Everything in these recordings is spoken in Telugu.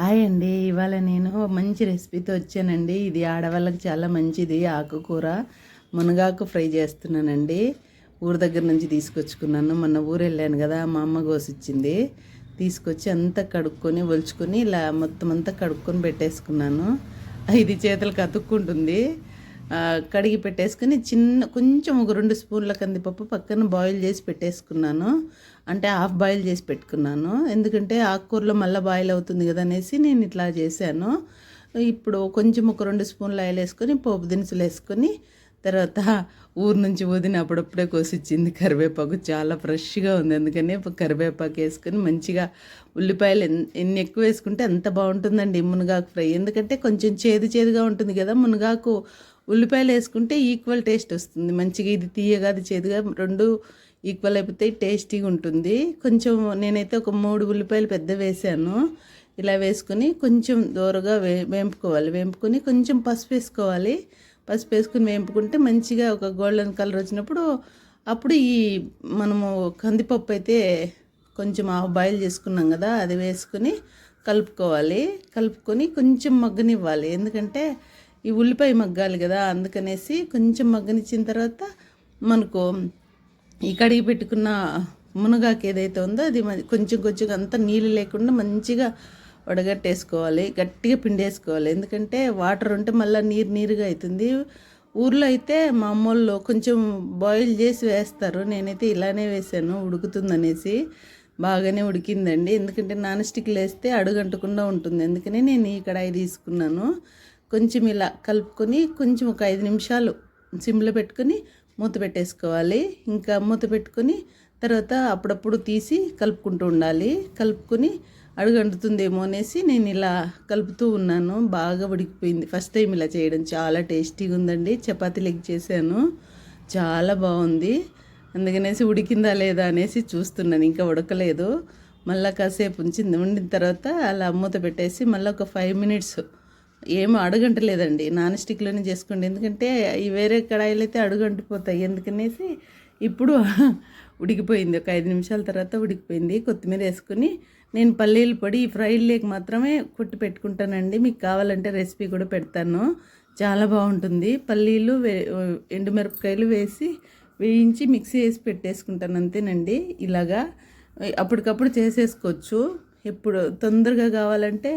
హాయ్ అండి. ఇవాళ నేను మంచి రెసిపీతో వచ్చానండి. ఇది ఆడవాళ్ళకి చాలా మంచిది ఆకుకూర. మునగాకు ఫ్రై చేస్తున్నానండి. ఊరి దగ్గర నుంచి తీసుకొచ్చుకున్నాను. మొన్న ఊరు వెళ్ళాను కదా మా అమ్మ కోసిచ్చింది. తీసుకొచ్చి అంతా కడుక్కొని ఒలుచుకొని ఇలా మొత్తం అంతా కడుక్కొని పెట్టేసుకున్నాను. ఇది చేతులకు అతుక్కుంటుంది. కడిగి పెట్టేసుకుని చిన్న కొంచెం ఒక రెండు స్పూన్ల కందిపప్పు పక్కన బాయిల్ చేసి పెట్టేసుకున్నాను. అంటే హాఫ్ బాయిల్ చేసి పెట్టుకున్నాను. ఎందుకంటే ఆకుకూరలో మళ్ళీ బాయిల్ అవుతుంది కదా అనేసి నేను ఇట్లా చేశాను. ఇప్పుడు కొంచెం ఒక రెండు స్పూన్లు ఆయిల్ వేసుకొని పోపు దినుసులు వేసుకొని తర్వాత ఊరు నుంచి వదిన అప్పుడప్పుడే కోసిచ్చింది కరివేపాకు. చాలా ఫ్రెష్గా ఉంది. అందుకని కరివేపాకు వేసుకొని మంచిగా ఉల్లిపాయలు ఎన్ని ఎక్కువ వేసుకుంటే అంత బాగుంటుందండి మునగాకు ఫ్రై. ఎందుకంటే కొంచెం చేదు చేదుగా ఉంటుంది కదా మునగాకు. ఉల్లిపాయలు వేసుకుంటే ఈక్వల్ టేస్ట్ వస్తుంది. మంచిగా ఇది తీయగా అది చేదుగా రెండు ఈక్వల్ అయిపోతే టేస్టీగా ఉంటుంది. కొంచెం నేనైతే ఒక మూడు ఉల్లిపాయలు పెద్ద వేసాను. ఇలా వేసుకొని కొంచెం దూరగా వే వేంపుకోవాలి. వేంపుకొని కొంచెం పసుపు వేసుకోవాలి. పసుపు వేసుకుని వేపుకుంటే మంచిగా ఒక గోల్డెన్ కలర్ వచ్చినప్పుడు అప్పుడు ఈ మనము కందిపప్పు అయితే కొంచెం హాఫ్ బాయిల్ చేసుకున్నాం కదా అది వేసుకొని కలుపుకోవాలి. కలుపుకొని కొంచెం మగ్గనివ్వాలి. ఎందుకంటే ఈ ఉల్లిపాయ మగ్గాలి కదా అందుకనేసి కొంచెం మగ్గనిచ్చిన తర్వాత మనకు ఈ కడిగి పెట్టుకున్న మునగాకు ఏదైతే ఉందో అది కొంచెం కొంచెం అంతా నీళ్ళు లేకుండా మంచిగా వడగట్టేసుకోవాలి గట్టిగా పిండేసుకోవాలి. ఎందుకంటే వాటర్ ఉంటే మళ్ళీ నీరు నీరుగా అవుతుంది ఊర్లో అయితే మా అమ్మోళ్ళు కొంచెం బాయిల్ చేసి వేస్తారు. నేనైతే ఇలానే వేసాను ఉడుకుతుందనేసి బాగానే ఉడికిందండి. ఎందుకంటే నాన్ స్టిక్లు వేస్తే అడుగంటకుండా ఉంటుంది. అందుకనే నేను ఈ కడాయి తీసుకున్నాను. కొంచెం ఇలా కలుపుకొని కొంచెం ఒక ఐదు నిమిషాలు సిమ్లో పెట్టుకొని మూత పెట్టేసుకోవాలి. ఇంకా మూత పెట్టుకొని తర్వాత అప్పుడప్పుడు తీసి కలుపుకుంటూ ఉండాలి. కలుపుకొని అడుగంటుతుందేమో అనేసి నేను ఇలా కలుపుతూ ఉన్నాను. బాగా ఉడికిపోయింది. ఫస్ట్ టైం ఇలా చేయడం. చాలా టేస్టీగా ఉందండి చపాతీ లెగ్ చేశాను. చాలా బాగుంది అందుకనేసి ఉడికిందా లేదా అనేసి చూస్తున్నాను. ఇంకా ఉడకలేదు. మళ్ళీ కాసేపు ఉంచింది. ఉండిన తర్వాత అలా మూత పెట్టేసి మళ్ళీ ఒక ఫైవ్ మినిట్స్ ఏం అడుగంటలేదండి. నాన్ స్టిక్లోనే చేసుకోండి ఎందుకంటే ఈ వేరే కడాయిలు అయితే అడుగంటిపోతాయి. ఎందుకనేసి ఇప్పుడు ఉడికిపోయింది. ఒక ఐదు నిమిషాల తర్వాత ఉడికిపోయింది. కొత్తిమీర వేసుకుని నేను పల్లీల పొడి ఈ ఫ్రైడ్ లేక్ మాత్రమే కొట్టి పెట్టుకుంటానండి. మీకు కావాలంటే రెసిపీ కూడా పెడతాను. చాలా బాగుంటుంది. పల్లీలు వే ఎండుమిరపకాయలు వేసి వేయించి మిక్సీ వేసి పెట్టేసుకుంటాను. అంతేనండి. ఇలాగా అప్పటికప్పుడు చేసేసుకోవచ్చు. ఎప్పుడు తొందరగా కావాలంటే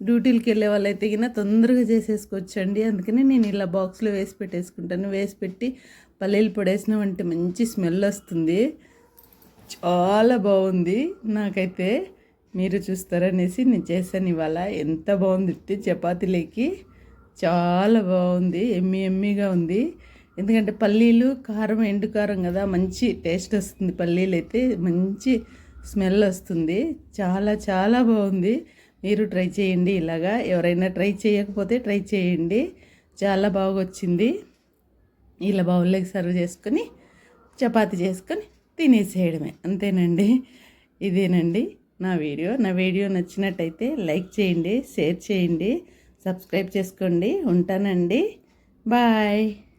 డ్యూటీలకి వెళ్ళే వాళ్ళైతే కింద తొందరగా చేసేసుకోవచ్చండి. అందుకనే నేను ఇలా బాక్స్లో వేసి పెట్టేసుకుంటాను. వేసి పెట్టి పల్లీలు పొడేసినామంటే మంచి స్మెల్ వస్తుంది. చాలా బాగుంది. నాకైతే మీరు చూస్తారనేసి నేను చేశాను ఇవాళ. ఎంత బాగుంది చపాతీలేకి. చాలా బాగుంది. ఎమ్మి ఎమ్మిగా ఉంది. ఎందుకంటే పల్లీలు కారం ఎండు కారం కదా మంచి టేస్ట్ వస్తుంది పల్లీలు అయితే మంచి స్మెల్ వస్తుంది. చాలా చాలా బాగుంది. మీరు ట్రై చేయండి ఇలాగా. ఎవరైనా ట్రై చేయకపోతే ట్రై చేయండి. చాలా బాగా వచ్చింది ఇలా బౌల్లోకి సర్వ్ చేసుకొని చపాతి చేసుకొని తినేసేయడమే. అంతేనండి. ఇదేనండి నా వీడియో. నా వీడియో నచ్చినట్టయితే లైక్ చేయండి షేర్ చేయండి సబ్స్క్రైబ్ చేసుకోండి. ఉంటానండి. బాయ్.